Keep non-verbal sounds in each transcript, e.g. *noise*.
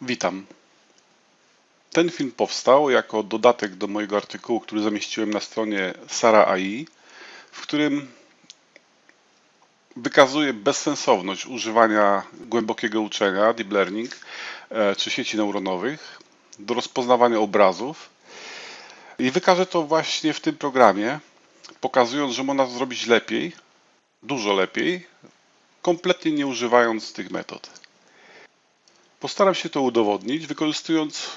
Witam. Ten film powstał jako dodatek do mojego artykułu, który zamieściłem na stronie Sara AI, w którym wykazuję bezsensowność używania głębokiego uczenia, deep learning, e, czy sieci neuronowych do rozpoznawania obrazów. I wykażę to właśnie w tym programie, pokazując, że można zrobić lepiej, dużo lepiej, kompletnie nie używając tych metod. Postaram się to udowodnić, wykorzystując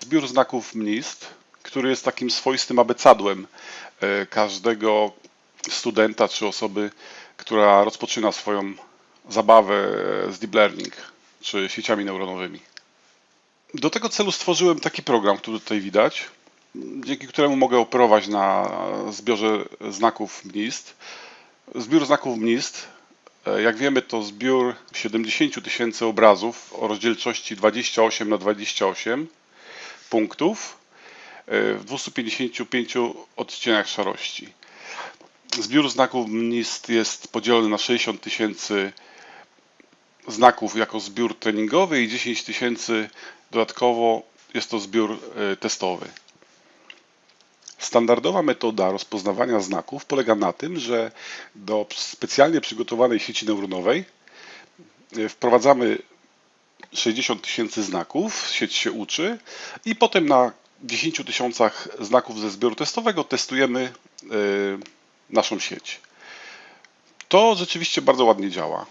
zbiór znaków MNIST, który jest takim swoistym abecadłem e, każdego studenta czy osoby, która rozpoczyna swoją zabawę z deep learning czy sieciami neuronowymi. Do tego celu stworzyłem taki program, który tutaj widać, dzięki któremu mogę operować na zbiorze znaków MNIST. Zbiór znaków MNIST E, Jak wiemy, to zbiór 70 tysięcy obrazów o rozdzielczości 28 na 28 punktów e, w 255 odcieniach szarości. Zbiór znaków MNIST jest podzielony na 60 tysięcy znaków jako zbiór treningowy i 10 tysięcy dodatkowo jest to zbiór e, testowy. Standardowa metoda rozpoznawania znaków polega na tym, że do specjalnie przygotowanej sieci neuronowej e, wprowadzamy 60 tysięcy znaków, sieć się uczy i potem na 10 tysiącach znaków ze zbioru testowego testujemy e, naszą sieć. To rzeczywiście bardzo ładnie działa.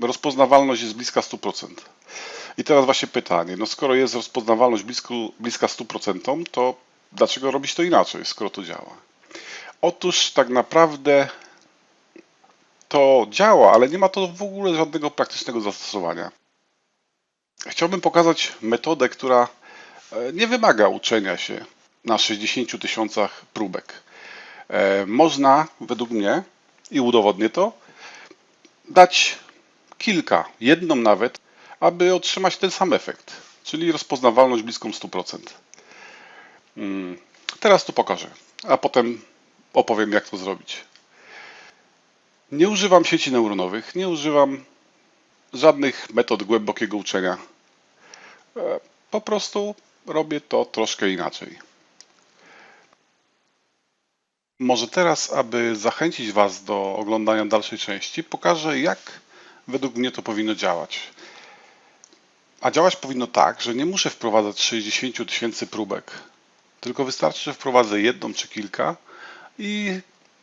Rozpoznawalność jest bliska 100%. I teraz właśnie pytanie, no skoro jest rozpoznawalność blisko, bliska 100%, to dlaczego robić to inaczej, skoro to działa? Otóż tak naprawdę to działa, ale nie ma to w ogóle żadnego praktycznego zastosowania. Chciałbym pokazać metodę, która e, nie wymaga uczenia się na 60 tysiącach próbek. E, Można, według mnie, i udowodnię to, dać kilka, jedną nawet, aby otrzymać ten sam efekt, czyli rozpoznawalność bliską 100%. Mm, Teraz to pokażę, a potem opowiem, jak to zrobić. Nie używam sieci neuronowych, nie używam żadnych metod głębokiego uczenia. E, Po prostu robię to troszkę inaczej. Może teraz, aby zachęcić Was do oglądania dalszej części, pokażę, jak według mnie to powinno działać. A działać powinno tak, że nie muszę wprowadzać 60 000 tysięcy próbek, tylko wystarczy, że wprowadzę jedną czy kilka i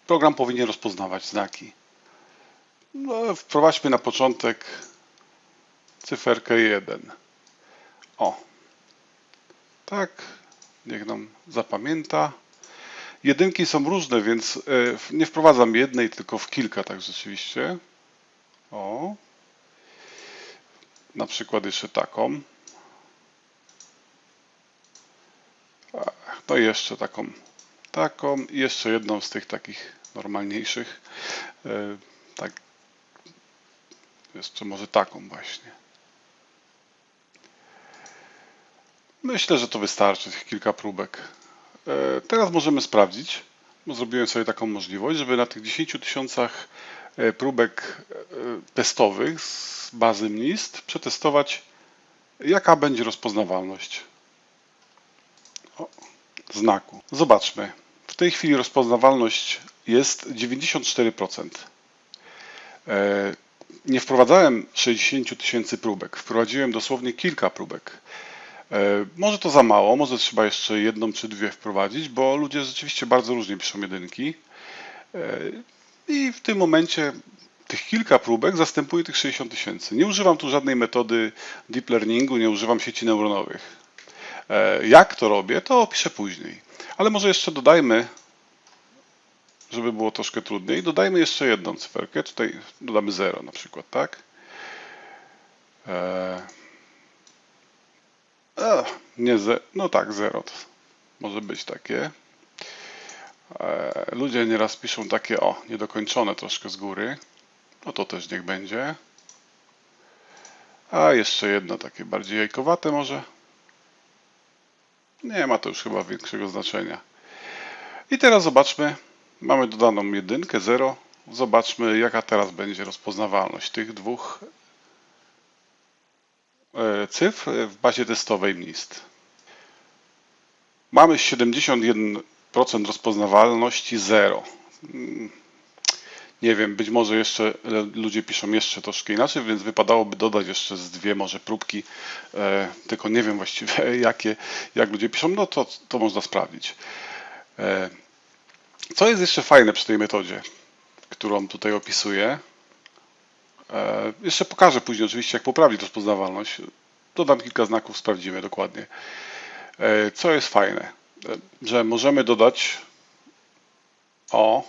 program powinien rozpoznawać znaki. No, wprowadźmy na początek cyferkę 1. O, tak, niech nam zapamięta. Jedynki są różne, więc e, nie wprowadzam jednej, tylko w kilka, tak rzeczywiście. O, na przykład jeszcze taką. I jeszcze taką, taką i jeszcze jedną z tych takich normalniejszych. E, Tak, jeszcze może taką właśnie. Myślę, że to wystarczy, tych kilka próbek. E, Teraz możemy sprawdzić, bo zrobiłem sobie taką możliwość, żeby na tych 10 tysiącach e, próbek testowych z bazy MNIST przetestować, jaka będzie rozpoznawalność o, znaku. Zobaczmy. W tej chwili rozpoznawalność jest 94%. E, Nie wprowadzałem 60 tysięcy próbek, wprowadziłem dosłownie kilka próbek. E, Może to za mało, może trzeba jeszcze jedną czy dwie wprowadzić, bo ludzie rzeczywiście bardzo różnie piszą jedynki. E, I w tym momencie tych kilka próbek zastępuje tych 60 tysięcy. Nie używam tu żadnej metody deep learningu, nie używam sieci neuronowych. E, Jak to robię, to opiszę później. Ale może jeszcze dodajmy, żeby było troszkę trudniej, dodajmy jeszcze jedną cyferkę. Tutaj dodamy 0 na przykład, tak? E, nie ze, no tak, 0 to może być takie. E, Ludzie nieraz piszą takie, o, niedokończone troszkę z góry. No to też niech będzie. A jeszcze jedno takie bardziej jajkowate może. Nie ma to już chyba większego znaczenia. I teraz zobaczmy. Mamy dodaną jedynkę, 0. Zobaczmy, jaka teraz będzie rozpoznawalność tych dwóch e, cyfr w bazie testowej MNIST. Mamy 71% rozpoznawalności 0. Nie wiem, być może jeszcze ludzie piszą jeszcze troszkę inaczej, więc wypadałoby dodać jeszcze z dwie może próbki, e, tylko nie wiem właściwie *laughs* jakie, jak ludzie piszą, no to, to można sprawdzić. E, Co jest jeszcze fajne przy tej metodzie, którą tutaj opisuję? E, Jeszcze pokażę później oczywiście, jak poprawić rozpoznawalność. Dodam kilka znaków, sprawdzimy dokładnie. E, Co jest fajne? E, Że możemy dodać o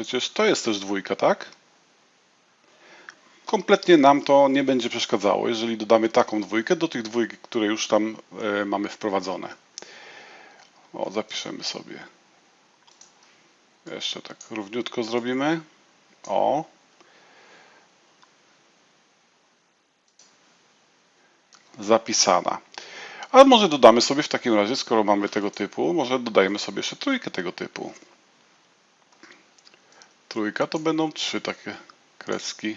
Przecież to jest też dwójka, tak? Kompletnie nam to nie będzie przeszkadzało, jeżeli dodamy taką dwójkę do tych dwójek, które już tam e, mamy wprowadzone. O, zapiszemy sobie. Jeszcze tak równiutko zrobimy. O. Zapisana. Ale może dodamy sobie w takim razie, skoro mamy tego typu, może dodajemy sobie jeszcze trójkę tego typu. Trójka to będą trzy takie kreski.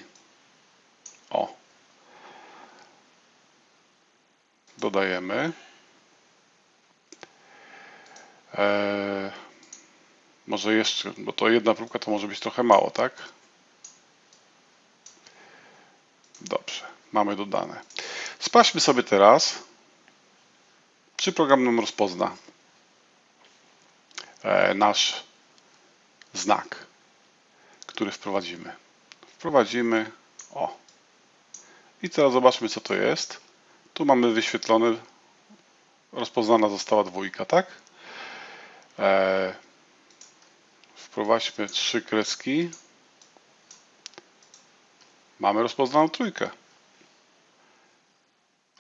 O. Dodajemy. Eee, może jeszcze, bo to jedna próbka to może być trochę mało, tak? Dobrze, mamy dodane. Sprawdźmy sobie teraz, czy program nam rozpozna e, nasz znak który wprowadzimy. Wprowadzimy, o. I teraz zobaczmy, co to jest. Tu mamy wyświetlony, rozpoznana została dwójka, tak? E, wprowadźmy trzy kreski. Mamy rozpoznaną trójkę.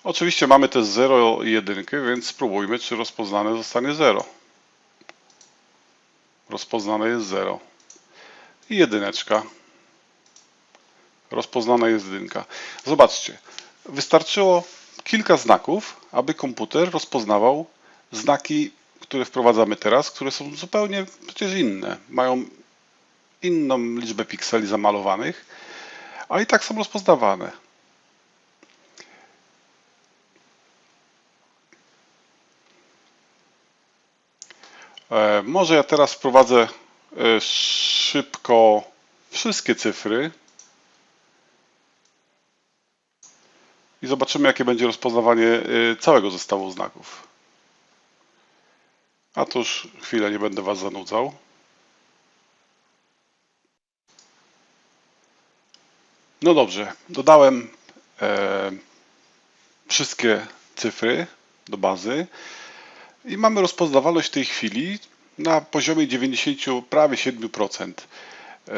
Oczywiście mamy też 0 i 1, więc spróbujmy, czy rozpoznane zostanie 0. Rozpoznane jest 0 i jedyneczka. Rozpoznana jest jedynka. Zobaczcie, wystarczyło kilka znaków, aby komputer rozpoznawał znaki, które wprowadzamy teraz, które są zupełnie przecież inne. Mają inną liczbę pikseli zamalowanych, a i tak są rozpoznawane. E, Może ja teraz wprowadzę szybko wszystkie cyfry i zobaczymy, jakie będzie rozpoznawanie e, całego zestawu znaków. A to już chwilę nie będę Was zanudzał. No dobrze, dodałem e, wszystkie cyfry do bazy i mamy rozpoznawalność w tej chwili na poziomie 90, prawie 7%. E,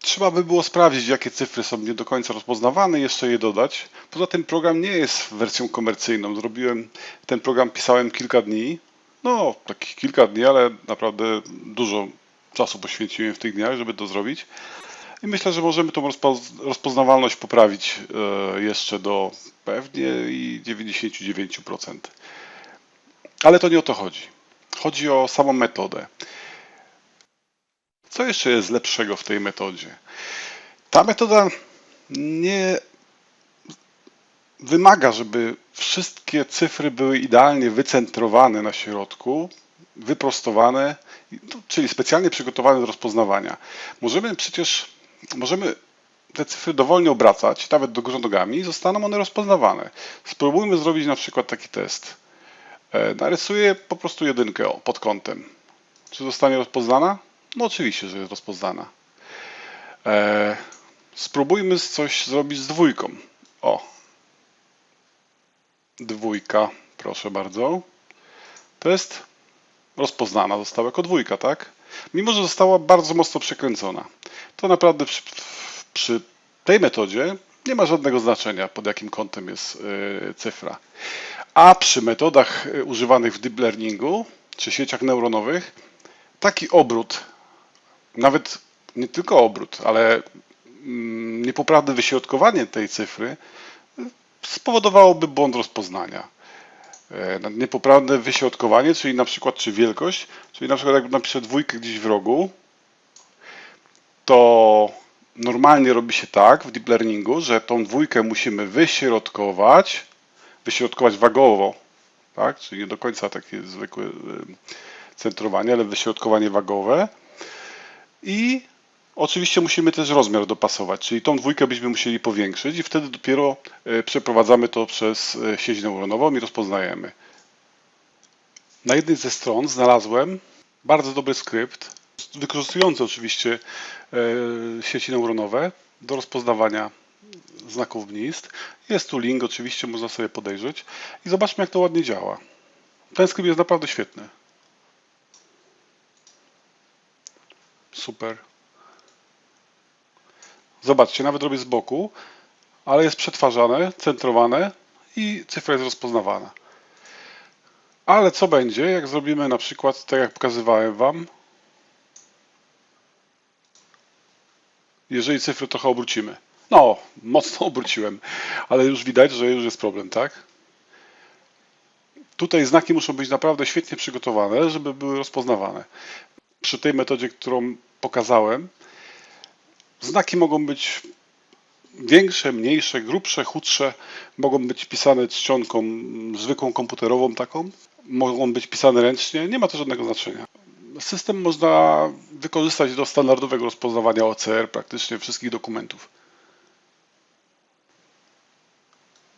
Trzeba by było sprawdzić, jakie cyfry są nie do końca rozpoznawane jeszcze je dodać. Poza tym program nie jest wersją komercyjną. Zrobiłem ten program, pisałem kilka dni. No, takich kilka dni, ale naprawdę dużo czasu poświęciłem w tych dniach, żeby to zrobić. I myślę, że możemy tą rozpoz- rozpoznawalność poprawić e, jeszcze do pewnie i 99%. Ale to nie o to chodzi. Chodzi o samą metodę. Co jeszcze jest lepszego w tej metodzie? Ta metoda nie wymaga, żeby wszystkie cyfry były idealnie wycentrowane na środku, wyprostowane, czyli specjalnie przygotowane do rozpoznawania. Możemy przecież, możemy te cyfry dowolnie obracać, nawet do góry nogami i zostaną one rozpoznawane. Spróbujmy zrobić na przykład taki test. E, Narysuję po prostu jedynkę pod kątem. Czy zostanie rozpoznana? No oczywiście, że jest rozpoznana. E, spróbujmy coś zrobić z dwójką. O. Dwójka, proszę bardzo. To jest rozpoznana została jako dwójka, tak? Mimo, że została bardzo mocno przekręcona. To naprawdę przy, przy tej metodzie nie ma żadnego znaczenia, pod jakim kątem jest y, cyfra. A przy metodach y, używanych w deep learningu, czy sieciach neuronowych, taki obrót, nawet nie tylko obrót, ale mm, niepoprawne wyśrodkowanie tej cyfry y, spowodowałoby błąd rozpoznania. E, Niepoprawne wyśrodkowanie, czyli na przykład czy wielkość, czyli na przykład jak napiszę dwójkę gdzieś w rogu, to normalnie robi się tak w deep learningu, że tą dwójkę musimy wyśrodkować, wyśrodkować wagowo, tak? czyli nie do końca takie zwykłe y, centrowanie, ale wyśrodkowanie wagowe. I oczywiście musimy też rozmiar dopasować, czyli tą dwójkę byśmy musieli powiększyć i wtedy dopiero y, przeprowadzamy to przez y, sieć neuronową i rozpoznajemy. Na jednej ze stron znalazłem bardzo dobry skrypt, wykorzystujący oczywiście e, sieci neuronowe do rozpoznawania znaków gnist. Jest tu link, oczywiście można sobie podejrzeć i zobaczmy jak to ładnie działa. Ten skrypt jest naprawdę świetny. Super. Zobaczcie, nawet robię z boku, ale jest przetwarzane, centrowane i cyfra jest rozpoznawana. Ale co będzie, jak zrobimy na przykład, tak jak pokazywałem Wam, jeżeli cyfry trochę obrócimy. No, mocno *laughs* obróciłem, ale już widać, że już jest problem, tak? Tutaj znaki muszą być naprawdę świetnie przygotowane, żeby były rozpoznawane. Przy tej metodzie, którą pokazałem, znaki mogą być większe, mniejsze, grubsze, chudsze, mogą być pisane czcionką zwykłą komputerową taką, mogą być pisane ręcznie, nie ma to żadnego znaczenia. System można wykorzystać do standardowego rozpoznawania OCR praktycznie wszystkich dokumentów.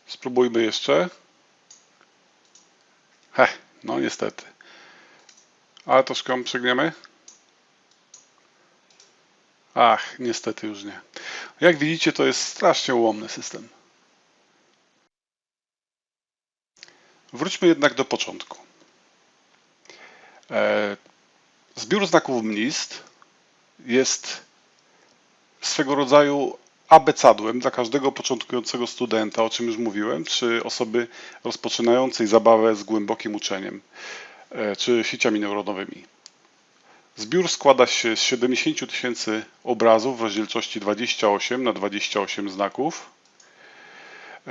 Spróbujmy jeszcze. Heh, no niestety. Ale troszkę przegniemy. Ach, niestety już nie. Jak widzicie, to jest strasznie ułomny system. Wróćmy jednak do początku. Zbiór znaków mnist jest swego rodzaju abecadłem dla każdego początkującego studenta, o czym już mówiłem, czy osoby rozpoczynającej zabawę z głębokim uczeniem, e, czy sieciami neuronowymi. Zbiór składa się z 70 tysięcy obrazów w rozdzielczości 28 na 28 znaków e,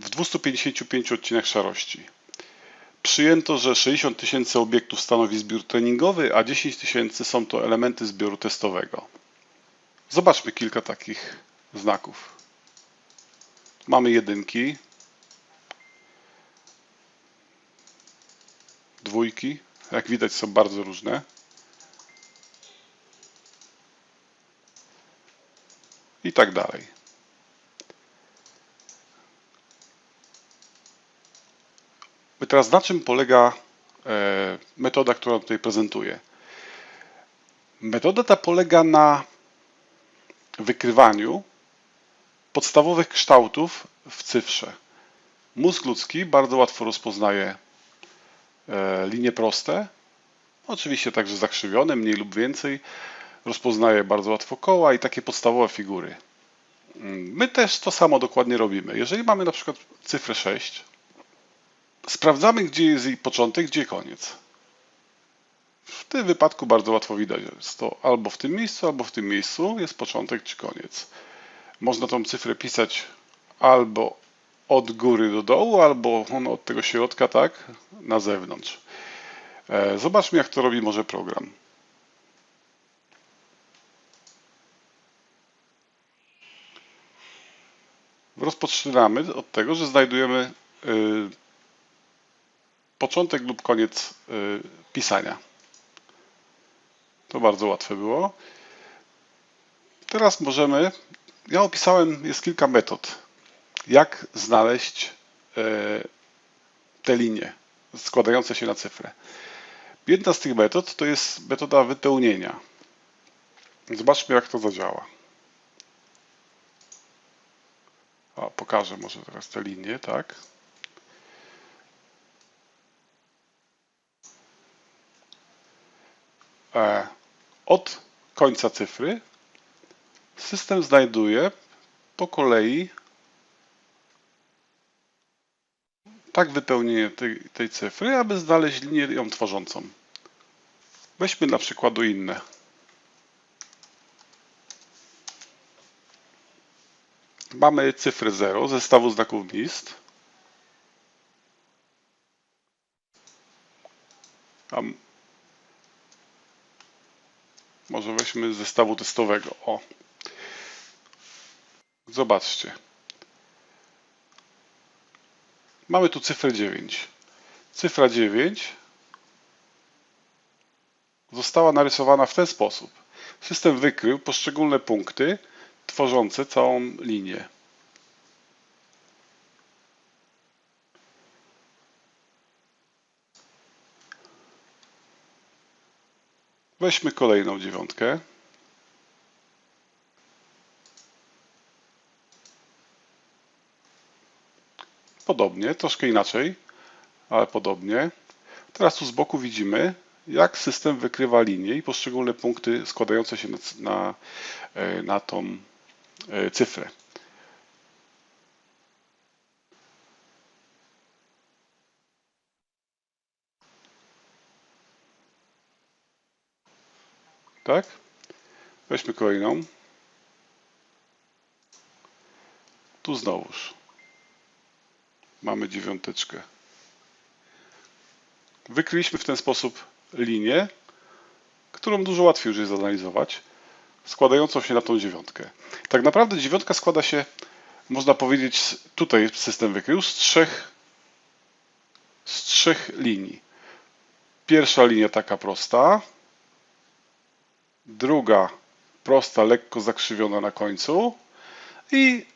w 255 odcieniach szarości. Przyjęto, że 60 tysięcy obiektów stanowi zbiór treningowy, a 10 tysięcy są to elementy zbioru testowego. Zobaczmy kilka takich znaków. Mamy jedynki, dwójki, jak widać są bardzo różne. I tak dalej. Teraz na czym polega e, metoda, którą tutaj prezentuję? Metoda ta polega na wykrywaniu podstawowych kształtów w cyfrze. Mózg ludzki bardzo łatwo rozpoznaje e, linie proste, oczywiście także zakrzywione, mniej lub więcej. Rozpoznaje bardzo łatwo koła i takie podstawowe figury. My też to samo dokładnie robimy. Jeżeli mamy na przykład cyfrę 6, Sprawdzamy, gdzie jest jej początek, gdzie koniec. W tym wypadku bardzo łatwo widać, jest to albo w tym miejscu, albo w tym miejscu jest początek czy koniec. Można tą cyfrę pisać albo od góry do dołu, albo od tego środka, tak, na zewnątrz. E, zobaczmy, jak to robi może program. Rozpoczynamy od tego, że znajdujemy y, początek lub koniec y, pisania. To bardzo łatwe było. Teraz możemy, ja opisałem, jest kilka metod, jak znaleźć y, te linie składające się na cyfrę. Jedna z tych metod to jest metoda wypełnienia. Zobaczmy, jak to zadziała. Pokażę może teraz te linie, tak? Od końca cyfry system znajduje po kolei tak wypełnienie tej, tej cyfry, aby znaleźć linię ją tworzącą. Weźmy dla przykładu inne. Mamy cyfrę 0 zestawu znaków list. Tam może weźmy z zestawu testowego. O. Zobaczcie. Mamy tu cyfrę 9. Cyfra 9 została narysowana w ten sposób. System wykrył poszczególne punkty tworzące całą linię. Weźmy kolejną dziewiątkę. Podobnie, troszkę inaczej, ale podobnie. Teraz tu z boku widzimy, jak system wykrywa linię i poszczególne punkty składające się na, na, e, na tą e, cyfrę. Tak? Weźmy kolejną. Tu znowuż mamy dziewiąteczkę. Wykryliśmy w ten sposób linię, którą dużo łatwiej już jest zanalizować, składającą się na tą dziewiątkę. Tak naprawdę dziewiątka składa się, można powiedzieć, tutaj system wykrył z trzech, z trzech linii. Pierwsza linia taka prosta, druga prosta, lekko zakrzywiona na końcu i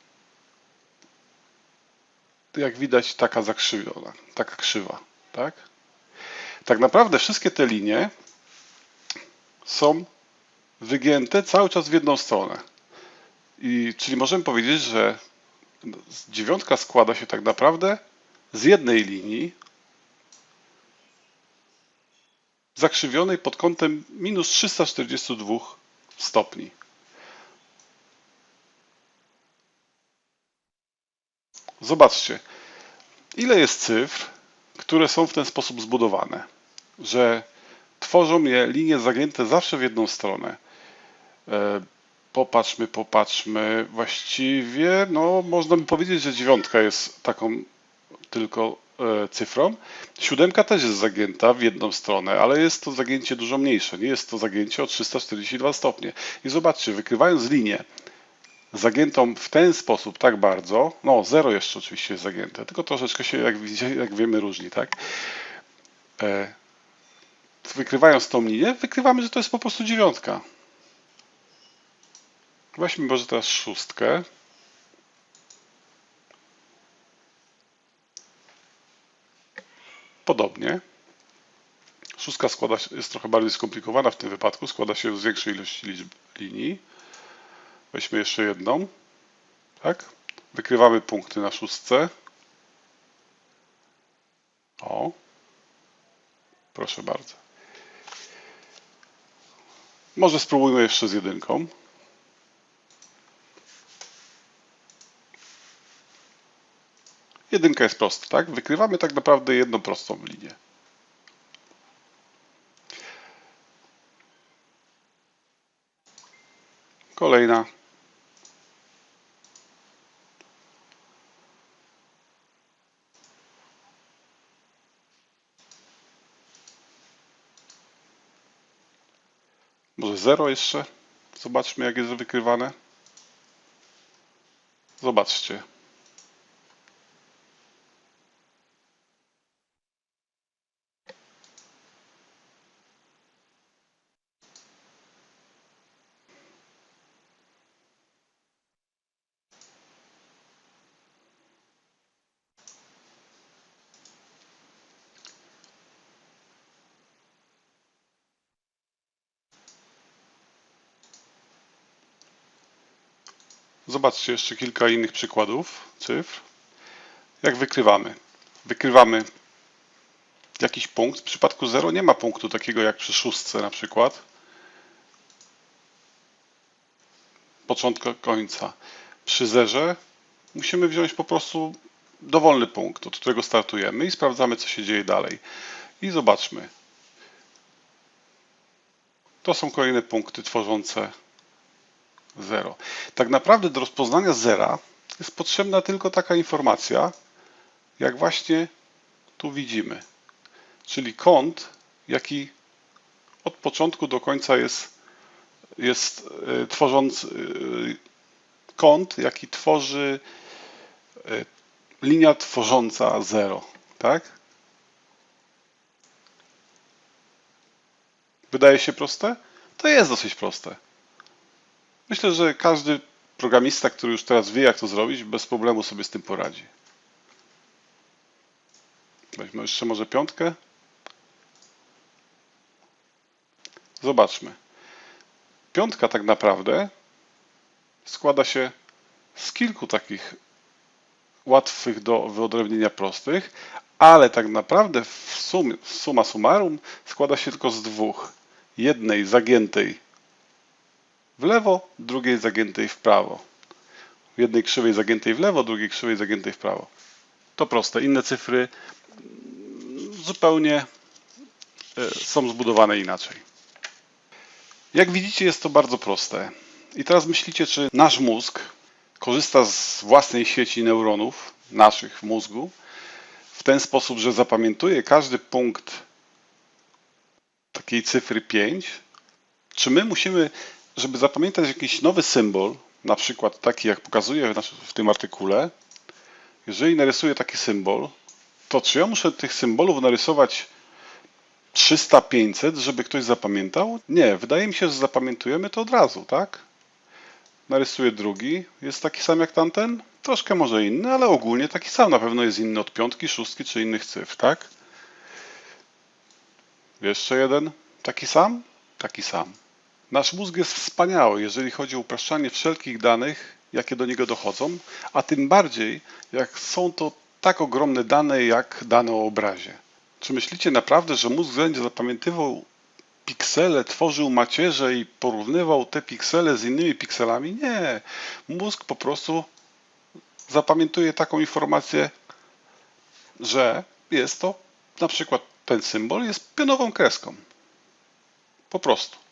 jak widać taka zakrzywiona, taka krzywa, tak? Tak naprawdę wszystkie te linie są wygięte cały czas w jedną stronę. I, czyli możemy powiedzieć, że dziewiątka składa się tak naprawdę z jednej linii zakrzywionej pod kątem minus 342 stopni. Zobaczcie, ile jest cyfr, które są w ten sposób zbudowane, że tworzą je linie zagięte zawsze w jedną stronę. E, popatrzmy, popatrzmy. Właściwie, no, można by powiedzieć, że dziewiątka jest taką tylko e, cyfrą. Siódemka też jest zagięta w jedną stronę, ale jest to zagięcie dużo mniejsze. Nie jest to zagięcie o 342 stopnie. I zobaczcie, wykrywając linię zagiętą w ten sposób tak bardzo, no zero jeszcze oczywiście jest zagięte, tylko troszeczkę się, jak, jak wiemy, różni, tak? E, wykrywając tą linię, wykrywamy, że to jest po prostu dziewiątka. Weźmy może teraz szóstkę. Podobnie. Szóstka składa się, jest trochę bardziej skomplikowana w tym wypadku, składa się z większej ilości liczb linii. Weźmy jeszcze jedną. Tak? Wykrywamy punkty na szóstce. O. Proszę bardzo. Może spróbujmy jeszcze z jedynką. Jedynka jest prosta, tak? Wykrywamy tak naprawdę jedną prostą linię. Kolejna. Może 0 jeszcze? Zobaczmy, jak jest wykrywane. Zobaczcie. Zobaczcie jeszcze kilka innych przykładów cyfr. Jak wykrywamy? Wykrywamy jakiś punkt. W przypadku 0 nie ma punktu takiego jak przy szóstce na przykład. Początku końca. Przy zerze musimy wziąć po prostu dowolny punkt, od którego startujemy i sprawdzamy, co się dzieje dalej. I zobaczmy. To są kolejne punkty tworzące 0. Tak naprawdę do rozpoznania zera jest potrzebna tylko taka informacja, jak właśnie tu widzimy. Czyli kąt, jaki od początku do końca jest, jest tworząc, kąt, jaki tworzy y, linia tworząca zero, tak? Wydaje się proste? To jest dosyć proste. Myślę, że każdy programista, który już teraz wie, jak to zrobić, bez problemu sobie z tym poradzi. Weźmy jeszcze może piątkę. Zobaczmy. Piątka tak naprawdę składa się z kilku takich łatwych do wyodrębnienia prostych, ale tak naprawdę w sumie, suma summarum składa się tylko z dwóch. Jednej zagiętej w lewo, drugiej zagiętej w prawo. Jednej krzywej zagiętej w lewo, drugiej krzywej zagiętej w prawo. To proste. Inne cyfry mm, zupełnie e, są zbudowane inaczej. Jak widzicie, jest to bardzo proste. I teraz myślicie, czy nasz mózg korzysta z własnej sieci neuronów, naszych w mózgu, w ten sposób, że zapamiętuje każdy punkt takiej cyfry 5? Czy my musimy, żeby zapamiętać jakiś nowy symbol, na przykład taki, jak pokazuję w, tym artykule, jeżeli narysuję taki symbol, to czy ja muszę tych symbolów narysować 300-500, żeby ktoś zapamiętał? Nie, wydaje mi się, że zapamiętujemy to od razu, tak? Narysuję drugi, jest taki sam jak tamten? Troszkę może inny, ale ogólnie taki sam. Na pewno jest inny od piątki, szóstki czy innych cyfr, tak? Jeszcze jeden, taki sam? Taki sam. Nasz mózg jest wspaniały, jeżeli chodzi o upraszczanie wszelkich danych, jakie do niego dochodzą, a tym bardziej, jak są to tak ogromne dane, jak dane o obrazie. Czy myślicie naprawdę, że mózg będzie zapamiętywał piksele, tworzył macierze i porównywał te piksele z innymi pikselami? Nie. Mózg po prostu zapamiętuje taką informację, że jest to na przykład ten symbol jest pionową kreską. Po prostu.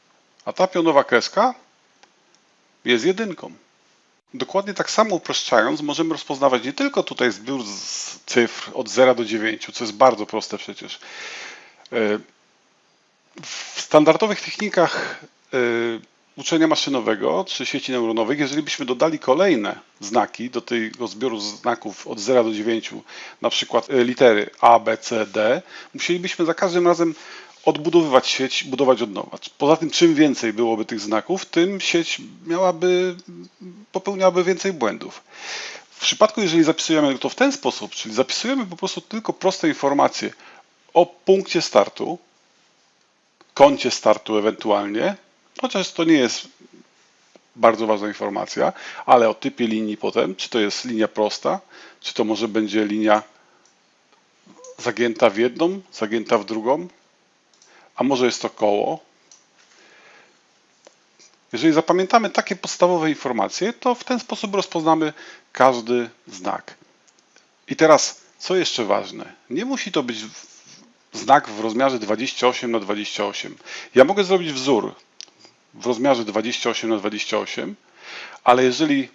A ta pionowa kreska jest jedynką. Dokładnie tak samo upraszczając, możemy rozpoznawać nie tylko tutaj zbiór z cyfr od 0 do 9, co jest bardzo proste przecież. E, W standardowych technikach e, uczenia maszynowego czy sieci neuronowych, jeżeli byśmy dodali kolejne znaki do tego zbioru znaków od 0 do 9, na przykład e, litery A, B, C, D, musielibyśmy za każdym razem odbudowywać sieć, budować od nowa. Poza tym, czym więcej byłoby tych znaków, tym sieć miałaby, popełniałaby więcej błędów. W przypadku, jeżeli zapisujemy to w ten sposób, czyli zapisujemy po prostu tylko proste informacje o punkcie startu, kącie startu ewentualnie, chociaż to nie jest bardzo ważna informacja, ale o typie linii potem, czy to jest linia prosta, czy to może będzie linia zagięta w jedną, zagięta w drugą, a może jest to koło. Jeżeli zapamiętamy takie podstawowe informacje, to w ten sposób rozpoznamy każdy znak. I teraz, co jeszcze ważne? Nie musi to być znak w rozmiarze 28 na 28. Ja mogę zrobić wzór w rozmiarze 28 na 28, ale jeżeli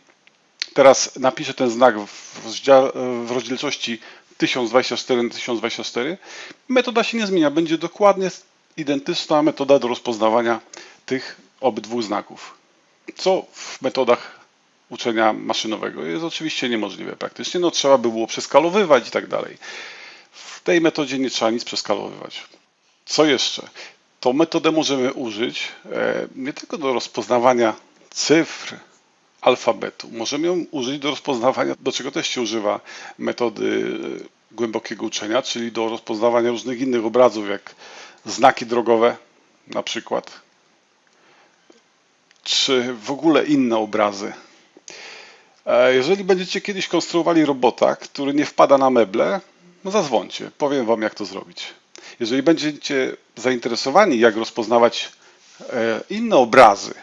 teraz napiszę ten znak w rozdzielczości 1024 na 1024, metoda się nie zmienia. Będzie dokładnie identyczna metoda do rozpoznawania tych obydwu znaków. Co w metodach uczenia maszynowego jest oczywiście niemożliwe praktycznie. No, trzeba by było przeskalowywać i tak dalej. W tej metodzie nie trzeba nic przeskalowywać. Co jeszcze? Tą metodę możemy użyć e, nie tylko do rozpoznawania cyfr alfabetu. Możemy ją użyć do rozpoznawania, do czego też się używa metody e, głębokiego uczenia, czyli do rozpoznawania różnych innych obrazów, jak znaki drogowe na przykład, czy w ogóle inne obrazy. E, Jeżeli będziecie kiedyś konstruowali robota, który nie wpada na meble, no zadzwońcie, powiem Wam jak to zrobić. Jeżeli będziecie zainteresowani, jak rozpoznawać e, inne obrazy,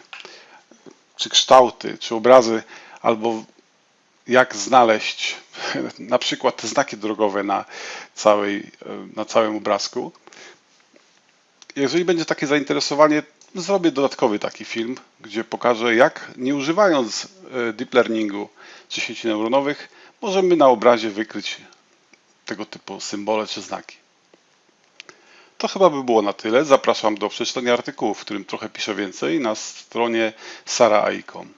czy kształty, czy obrazy, albo jak znaleźć *laughs* na przykład te znaki drogowe na, całej, e, na całym obrazku, jeżeli będzie takie zainteresowanie, zrobię dodatkowy taki film, gdzie pokażę, jak nie używając e, deep learningu czy sieci neuronowych, możemy na obrazie wykryć tego typu symbole czy znaki. To chyba by było na tyle. Zapraszam do przeczytania artykułu, w którym trochę piszę więcej na stronie saraai.com.